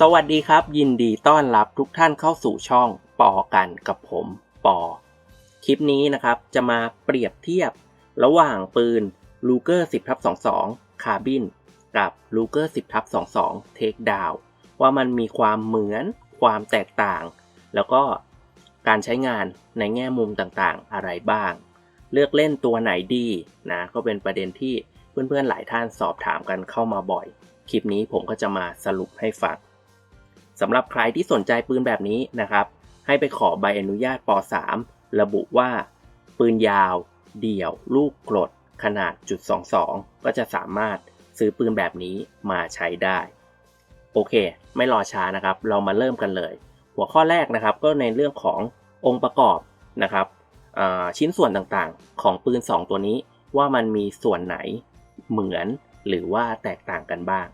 สวัสดีครับ ยินดีต้อนรับทุกท่านเข้าสู่ช่องปอกันกับผมปอ คลิปนี้นะครับจะมาเปรียบเทียบระหว่างปืน Luger 10ทับ22คาบินกับ Luger 10ทับ22 Take Down ว่ามันมีความเหมือนความแตกต่าง แล้วก็การใช้งานในแง่มุมต่างๆ อะไรบ้าง เลือกเล่นตัวไหนดีนะก็เป็นประเด็นที่เพื่อนๆหลายท่านสอบถามกันเข้ามาบ่อย คลิปนี้ผมก็จะมาสรุปให้ฟัง สำหรับใครที่สนใจปืนแบบนี้นะครับ ให้ไปขอใบอนุญาตป .3 ระบุว่า ปืนยาว เดี่ยว ลูกกรด ขนาดจุด22 ก็จะสามารถซื้อปืนแบบนี้มาใช้ได้ โอเค ไม่รอช้านะครับ เรามาเริ่มกันเลย หัวข้อแรกนะครับก็ในเรื่องขององค์ประกอบนะครับชิ้นส่วนต่างๆ ของปืน 2 ตัวนี้ว่ามันมีส่วนไหนเหมือนหรือว่าแตกต่างกันบ้าง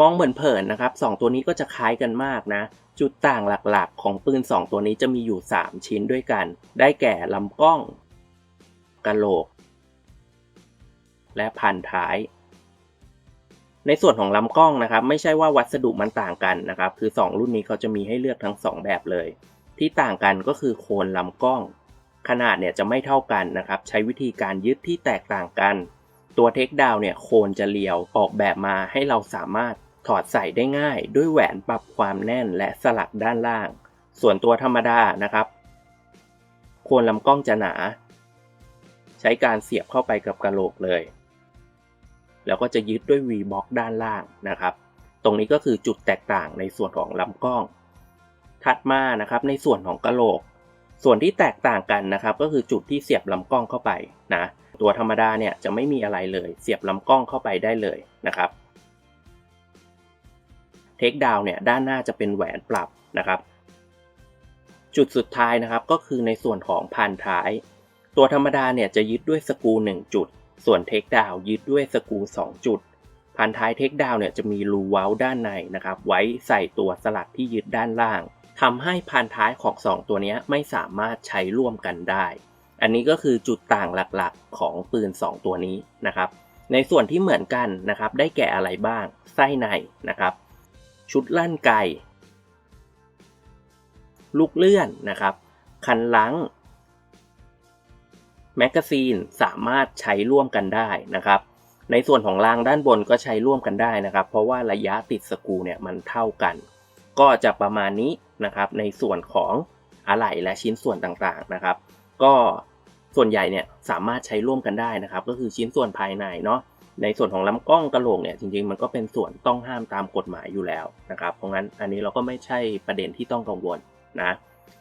มองเหมือนเผินนะครับสองตัวนี้ก็จะคล้ายกันมากนะ จุดต่างหลักๆ ของปืน 2 ตัวนี้จะมีอยู่ 3 ชิ้นด้วยกัน ได้แก่ลำกล้องกะโหลก และพันท้าย ในส่วนของลำกล้องนะครับ ไม่ใช่ว่าวัสดุมันต่างกันนะครับ คือ 2 รุ่นนี้เขาจะมีให้เลือกทั้ง 2 แบบเลย ที่ต่างกันก็คือโคนลำกล้อง ขนาดเนี่ยจะไม่เท่ากันนะครับ ใช้วิธีการยึดที่แตกต่างกันตัวเทคดาวเนี่ยโคนจะเลียวออกแบบมาให้เราสามารถ ถอดใส่ได้ง่ายด้วยแหวนปรับความแน่นและสลักด้านล่าง ส่วนตัวธรรมดานะครับโคนลำกล้องจะหนา ใช้การเสียบเข้าไปกับกระโหลกเลย แล้วก็จะยึดด้วย V box ด้านล่างนะครับ ตรงนี้ก็คือจุดแตกต่างในส่วนของลำกล้อง ถัดมานะครับในส่วนของกระโหลก ส่วนที่แตกต่างกันนะครับ ก็คือจุดที่เสียบลำกล้องเข้าไปนะตัวธรรมดาเนี่ยจะไม่มีอะไรเลย เสียบลำกล้องเข้าไปได้เลยนะครับ เทคดาวเนี่ยด้านหน้าจะเป็นแหวนปรับนะครับ จุดสุดท้ายนะครับก็คือในส่วนของพันท้าย ตัวธรรมดาเนี่ยจะยึดด้วยสกู 1 จุด ส่วนเทคดาวยึดด้วยสกู 2 จุดพันท้ายเทคดาวเนี่ยจะมีรูเว้าด้านในนะครับ ไว้ใส่ตัวสลักที่ยึดด้านล่างทำให้พันท้ายของ 2 ตัวนี้ไม่สามารถใช้ร่วมกันได้ อันนี้ก็คือจุดต่างหลักๆของปืน 2 ตัวนี้นะครับ ในส่วนที่เหมือนกันนะครับ ได้แก่อะไรบ้าง ไส้ในนะครับ ชุดลั่นไก ลูกเลื่อนนะครับ คันลังแมกกาซีนสามารถใช้ร่วมกันได้นะครับ ในส่วนของรางด้านบนก็ใช้ร่วมกันได้นะครับ เพราะว่าระยะติดสกูเนี่ยมันเท่ากัน ก็จะประมาณนี้นะครับ ในส่วนของอะไหล่และชิ้นส่วนต่างๆนะครับ ก็ส่วนใหญ่เนี่ยสามารถใช้ร่วมกันได้นะครับ ก็คือชิ้นส่วนภายในเนาะ ในส่วนของลำกล้องกระโหลกเนี่ยจริงๆ มันก็เป็นส่วนต้องห้ามตามกฎหมายอยู่แล้วนะครับ เพราะงั้นอันนี้เราก็ไม่ใช่ประเด็นที่ต้องกังวลนะ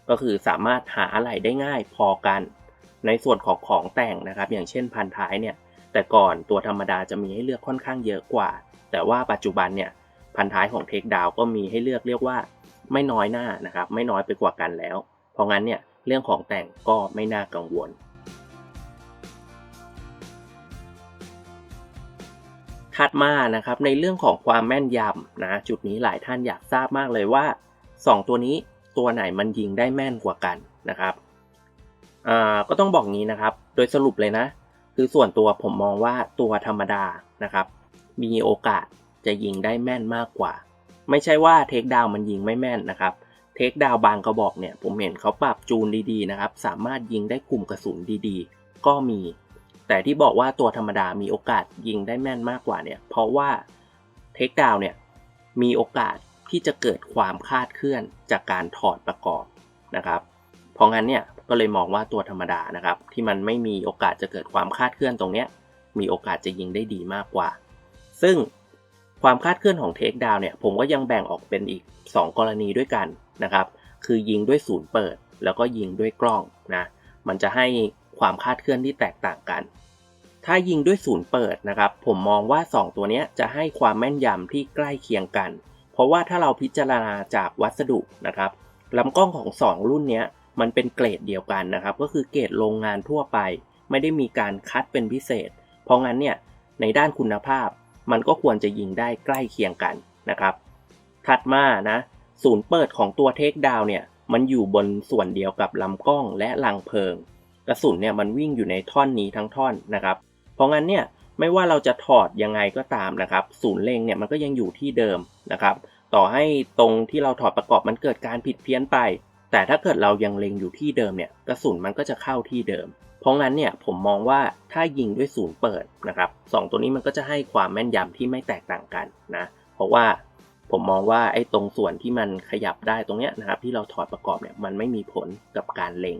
ก็คือสามารถหาอะไรได้ง่ายพอกัน ในส่วนของของแต่งนะครับ อย่างเช่นพันท้ายเนี่ยแต่ก่อนตัวธรรมดาจะมีให้เลือกค่อนข้างเยอะกว่า แต่ว่าปัจจุบันเนี่ยพันท้ายของเทคดาวก็มีให้เลือกเรียกว่าไม่น้อยหน้านะครับ ไม่น้อยไปกว่ากันแล้ว เพราะงั้นเนี่ยเรื่องของแต่งก็ไม่น่ากังวล ถัดมานะครับในเรื่องของความแม่นยำนะจุดนี้หลายท่านอยากทราบมากเลยว่า 2 ตัวนี้ตัวไหนมันยิงได้แม่นกว่ากันนะครับก็ต้องบอกงี้นะครับ โดยสรุปเลยนะ คือส่วนตัวผมมองว่าตัวธรรมดานะครับ มีโอกาสจะยิงได้แม่นมากกว่า ไม่ใช่ว่าเทคดาวมันยิงไม่แม่นนะครับเทคดาวบางกระบอกเนี่ยผมเห็นเขาปรับจูนดีๆนะครับ สามารถยิงได้กลุ่มกระสุนดีๆ ก็มี แต่ที่บอกว่าตัวธรรมดามีโอกาสยิงได้แม่นมากกว่าเนี่ย เพราะว่าเทคดาวเนี่ยมีโอกาสที่จะเกิดความคาดเคลื่อนจากการถอดประกอบนะครับ เพราะงั้นเนี่ยก็เลยมองว่าตัวธรรมดานะครับ ที่มันไม่มีโอกาสจะเกิดความคาดเคลื่อนตรงเนี้ยมีโอกาสจะยิงได้ดีมากกว่า ซึ่งความคาดเคลื่อนของเทคดาวเนี่ยผมก็ยังแบ่งออกเป็นอีก 2 กรณีด้วยกันนะครับ คือยิงด้วยศูนย์เปิด แล้วก็ยิงด้วยกล้องนะมันจะให้ ความคาดเคลื่อนที่แตกต่างกัน ถ้ายิงด้วยศูนย์เปิดนะครับ ผมมองว่า 2 ตัวนี้จะให้ความแม่นยำที่ใกล้เคียงกัน เพราะว่าถ้าเราพิจารณาจากวัสดุนะครับลำกล้องของ 2 รุ่นนี้มันเป็นเกรดเดียวกันนะครับ ก็คือเกรดโรงงานทั่วไป ไม่ได้มีการคัดเป็นพิเศษ เพราะงั้นเนี่ยในด้านคุณภาพ มันก็ควรจะยิงได้ใกล้เคียงกันนะครับ ถัดมานะศูนย์เปิดของตัวเทคดาวเนี่ยมันอยู่บนส่วนเดียวกับลำกล้องและลังเพลิง กระสุนเนี่ยมันวิ่งอยู่ในท่อนนี้ทั้งท่อนนะครับ เพราะงั้นเนี่ยไม่ว่าเราจะถอดยังไงก็ตามนะครับ ศูนย์เล็งเนี่ยมันก็ยังอยู่ที่เดิมนะครับ ต่อให้ตรงที่เราถอดประกอบมันเกิดการผิดเพี้ยนไป แต่ถ้าเกิดเรายังเล็งอยู่ที่เดิมเนี่ยกระสุนมันก็จะเข้าที่เดิม เพราะงั้นเนี่ยผมมองว่าถ้ายิงด้วยศูนย์เปิดนะครับสองตัวนี้มันก็จะให้ความแม่นยำที่ไม่แตกต่างกันนะเพราะว่าผมมองว่าไอ้ตรงส่วนที่มันขยับได้ตรงเนี้ยนะครับที่เราถอดประกอบเนี่ยมันไม่มีผลกับการเล็ง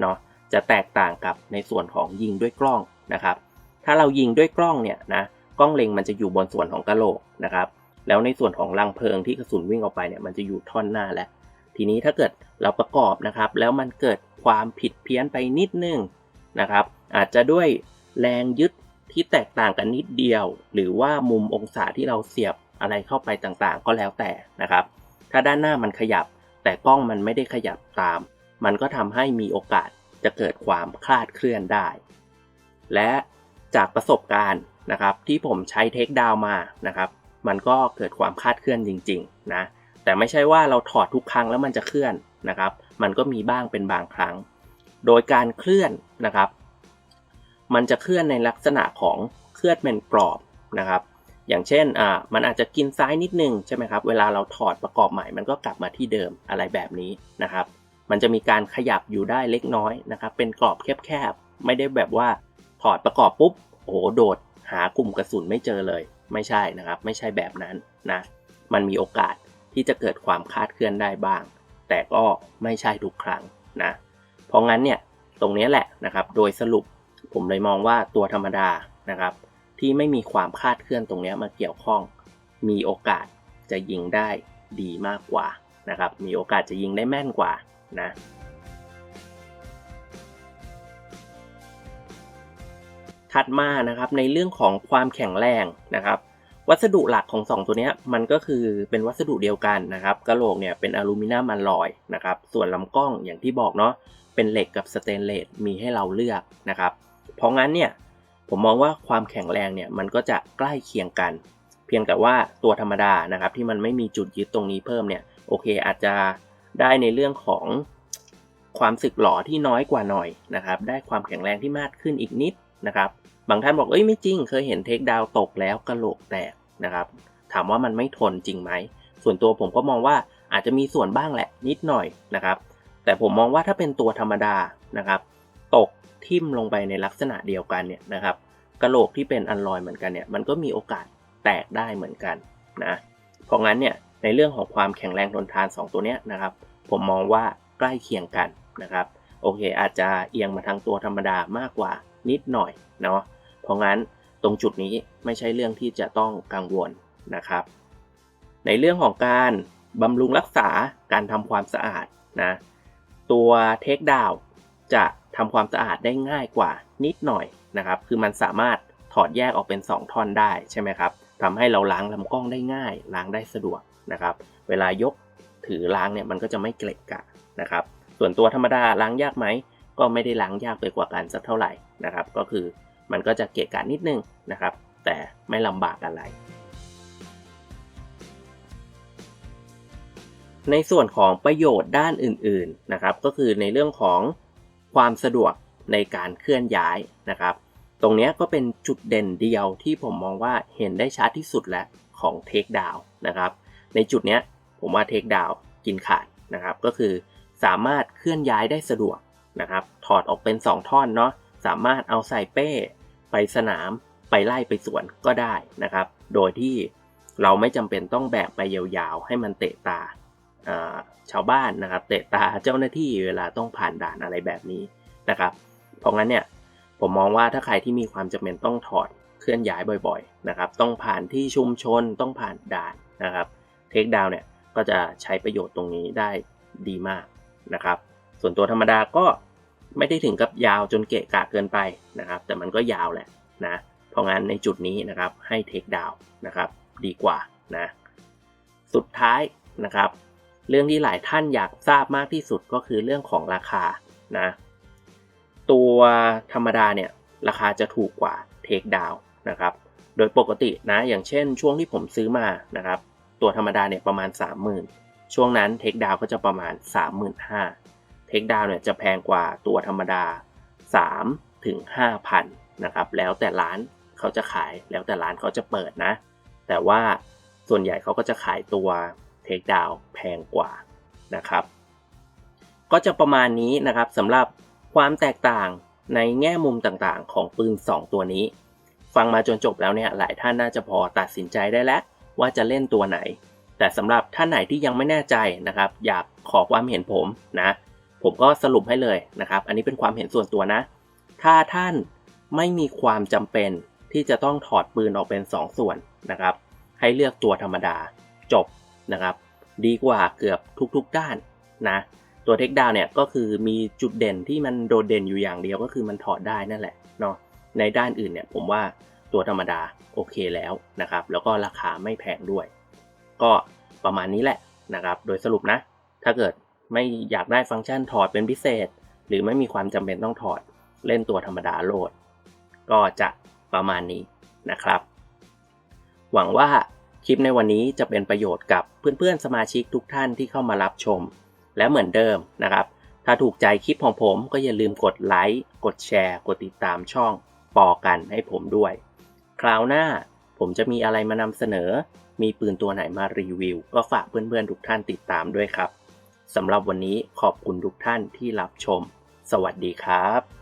เนาะ จะแตกต่างกับในส่วนของยิงด้วยกล้องนะครับ ถ้าเรายิงด้วยกล้องเนี่ยนะกล้องเล็งมันจะอยู่บนส่วนของกระโหลกนะครับ แล้วในส่วนของรังเพลิงที่กระสุนวิ่งออกไปเนี่ยมันจะอยู่ท่อนหน้าแล้วทีนี้ถ้าเกิดเราประกอบนะครับ แล้วมันเกิดความผิดเพี้ยนไปนิดนึงนะครับ อาจจะด้วยแรงยึดที่แตกต่างกันนิดเดียว หรือว่ามุมองศาที่เราเสียบอะไรเข้าไปต่างๆ ก็แล้วแต่นะครับ ถ้าด้านหน้ามันขยับ แต่กล้องมันไม่ได้ขยับตาม มันก็ทำให้มีโอกาส จะเกิดความคลาดเคลื่อนได้ และจากประสบการณ์นะครับที่ผมใช้เทคดาวมานะครับ มันก็เกิดความคลาดเคลื่อนจริงๆนะแต่ไม่ใช่ว่าเราถอดทุกครั้งแล้วมันจะเคลื่อนนะครับ มันก็มีบ้างเป็นบางครั้ง โดยการเคลื่อนนะครับ มันจะเคลื่อนในลักษณะของเคลื่อนเป็นกรอบนะครับ อย่างเช่นอ่ามันอาจจะกินซ้ายนิดนึงใช่ไหมครับ เวลาเราถอดประกอบใหม่มันก็กลับมาที่เดิมอะไรแบบนี้นะครับ มันจะมีการขยับอยู่ได้เล็กน้อยนะครับ เป็นกรอบแคบๆ ไม่ได้แบบว่าถอดประกอบปุ๊บ โอ้โหโดดหากลุ่มกระสุนไม่เจอเลย ไม่ใช่นะครับ ไม่ใช่แบบนั้นนะ มันมีโอกาสที่จะเกิดความคาดเคลื่อนได้บ้าง แต่ก็ไม่ใช่ทุกครั้งนะ เพราะงั้นเนี่ยตรงนี้แหละนะครับ โดยสรุปผมเลยมองว่าตัวธรรมดานะครับ ที่ไม่มีความคาดเคลื่อนตรงนี้มาเกี่ยวข้อง มีโอกาสจะยิงได้ดีมากกว่านะครับ มีโอกาสจะยิงได้แม่นกว่า นะถัดมานะครับในเรื่องของความแข็งแรงนะครับ วัสดุหลักของ 2 ตัวนี้มันก็คือเป็นวัสดุเดียวกันนะครับกระโหลกเนี่ยเป็นอลูมิเนียมอลลอยนะครับส่วนลำกล้องอย่างที่บอกเนาะเป็นเหล็กกับสเตนเลสมีให้เราเลือกนะครับ เพราะงั้นเนี่ยผมมองว่าความแข็งแรงเนี่ยมันก็จะใกล้เคียงกัน เพียงแต่ว่าตัวธรรมดานะครับที่มันไม่มีจุดยึดตรงนี้เพิ่มเนี่ยโอเคอาจจะ ได้ในเรื่องของความสึกหลอที่น้อยกว่าหน่อยนะครับ ได้ความแข็งแรงที่มากขึ้นอีกนิดนะครับ บางท่านบอกเอ้ยไม่จริง เคยเห็นเทคดาวตกแล้วกระโหลกแตกนะครับ ถามว่ามันไม่ทนจริงไหม ส่วนตัวผมก็มองว่าอาจจะมีส่วนบ้างแหละนิดหน่อยนะครับ แต่ผมมองว่าถ้าเป็นตัวธรรมดานะครับ ตกทิ่มลงไปในลักษณะเดียวกันเนี่ยนะครับกระโหลกที่เป็นอันลอยเหมือนกันเนี่ยมันก็มีโอกาสแตกได้เหมือนกันนะ เพราะงั้นเนี่ย ในเรื่องของความแข็งแรงทนทาน 2 ตัวเนี้ยนะครับ ผมมองว่าใกล้เคียงกันนะครับ โอเค อาจจะเอียงมาทางตัวธรรมดามากกว่านิดหน่อยเนาะ เพราะงั้นตรงจุดนี้ไม่ใช่เรื่องที่จะต้องกังวลนะครับ ในเรื่องของการบำรุงรักษาการทำความสะอาดนะตัวเทคดาวจะทำความสะอาดได้ง่ายกว่านิดหน่อยนะครับ คือมันสามารถถอดแยกออกเป็น 2 ท่อนได้ใช่ไหมครับทำให้เราล้างลำกล้องได้ง่าย ล้างได้สะดวก นะครับ เวลายกถือล้างเนี่ยมันก็จะไม่เกล็ดกะนะครับ ส่วนตัวธรรมดาล้างยากไหมก็ไม่ได้ล้างยากไปกว่ากันสักเท่าไหร่นะครับ ก็คือมันก็จะเกะกะนิดนึงนะครับ แต่ไม่ลำบากอะไร ในส่วนของประโยชน์ด้านอื่นๆนะครับ ก็คือในเรื่องของความสะดวกในการเคลื่อนย้ายนะครับ ตรงนี้ก็เป็นจุดเด่นเดียวที่ผมมองว่าเห็นได้ชัดที่สุดแล้วของเทคดาวนะครับ ในจุดนี้ผมว่าเทคดาวกินขาดนะครับ ก็คือสามารถเคลื่อนย้ายได้สะดวกนะครับ ถอดออกเป็น 2 ท่อนเนาะสามารถเอาใส่เป้ ไปสนามไปไล่ไปสวนก็ได้นะครับ โดยที่เราไม่จำเป็นต้องแบกไปยาวๆ ให้มันเตะตาชาวบ้านนะครับ เตะตาเจ้าหน้าที่เวลาต้องผ่านด่านอะไรแบบนี้นะครับ เพราะงั้นเนี่ยผมมองว่าถ้าใครที่มีความจำเป็นต้องถอดเคลื่อนย้ายบ่อย ๆ นะครับ ต้องผ่านที่ชุมชนต้องผ่านด่านนะครับ เทคดาวเนี่ยก็จะใช้ประโยชน์ตรงนี้ได้ดีมากนะครับ ส่วนตัวธรรมดาก็ไม่ได้ถึงกับยาวจนเกะกะเกินไปนะครับ แต่มันก็ยาวแหละนะ เพราะงั้นในจุดนี้นะครับให้เทคดาวนะครับดีกว่านะ สุดท้ายนะครับ เรื่องที่หลายท่านอยากทราบมากที่สุดก็คือเรื่องของราคานะตัวธรรมดาเนี่ยราคาจะถูกกว่าเทคดาวนะครับ โดยปกตินะอย่างเช่นช่วงที่ผมซื้อมานะครับ ตัวธรรมดาเนี่ยประมาณ 30,000 ช่วงนั้นเทคดาวก็จะประมาณ 35,000เทคดาวเนี่ยจะแพงกว่าตัวธรรมดา 3 ถึง 5,000 นะครับ แล้วแต่ร้านเขาจะขายแล้วแต่ร้านเขาจะเปิดนะ แต่ว่าส่วนใหญ่เขาก็จะขายตัวเทคดาวแพงกว่านะครับ ก็จะประมาณนี้นะครับสำหรับความแตกต่างในแง่มุมต่างๆ ของปืน 2 ตัวนี้ ฟังมาจนจบแล้วเนี่ยหลายท่านน่าจะพอตัดสินใจได้แล้ว ว่าจะเล่นตัวไหน แต่สำหรับท่านไหนที่ยังไม่แน่ใจนะครับ อยากขอความเห็นผมนะ ผมก็สรุปให้เลยนะครับ อันนี้เป็นความเห็นส่วนตัวนะ ถ้าท่านไม่มีความจำเป็นที่จะต้องถอดปืนออกเป็น 2 ส่วนนะครับ ให้เลือกตัวธรรมดาจบนะครับ ดีกว่าเกือบทุกๆด้านนะตัวเทคดาวเนี่ยก็คือมีจุดเด่นที่มันโดดเด่นอยู่อย่างเดียวก็คือมันถอดได้นั่นแหละเนาะในด้านอื่นเนี่ยผมว่า ตัวธรรมดาโอเคแล้วนะครับ แล้วก็ราคาไม่แพงด้วย ก็ประมาณนี้แหละนะครับ โดยสรุปนะ ถ้าเกิดไม่อยากได้ฟังก์ชันถอดเป็นพิเศษ หรือไม่มีความจำเป็นต้องถอดเล่นตัวธรรมดาโหลด ก็จะประมาณนี้นะครับ หวังว่าคลิปในวันนี้จะเป็นประโยชน์กับเพื่อนๆสมาชิกทุกท่านที่เข้ามารับชม และเหมือนเดิมนะครับ ถ้าถูกใจคลิปของผมก็อย่าลืมกดไลค์กดแชร์ กดติดตามช่องปอกันให้ผมด้วย คราวหน้า ผมจะมีอะไรมานำเสนอ มีปืนตัวไหนมารีวิว ก็ฝากเพื่อนๆทุกท่านติดตามด้วยครับสำหรับวันนี้ขอบคุณทุกท่านที่รับชม สวัสดีครับ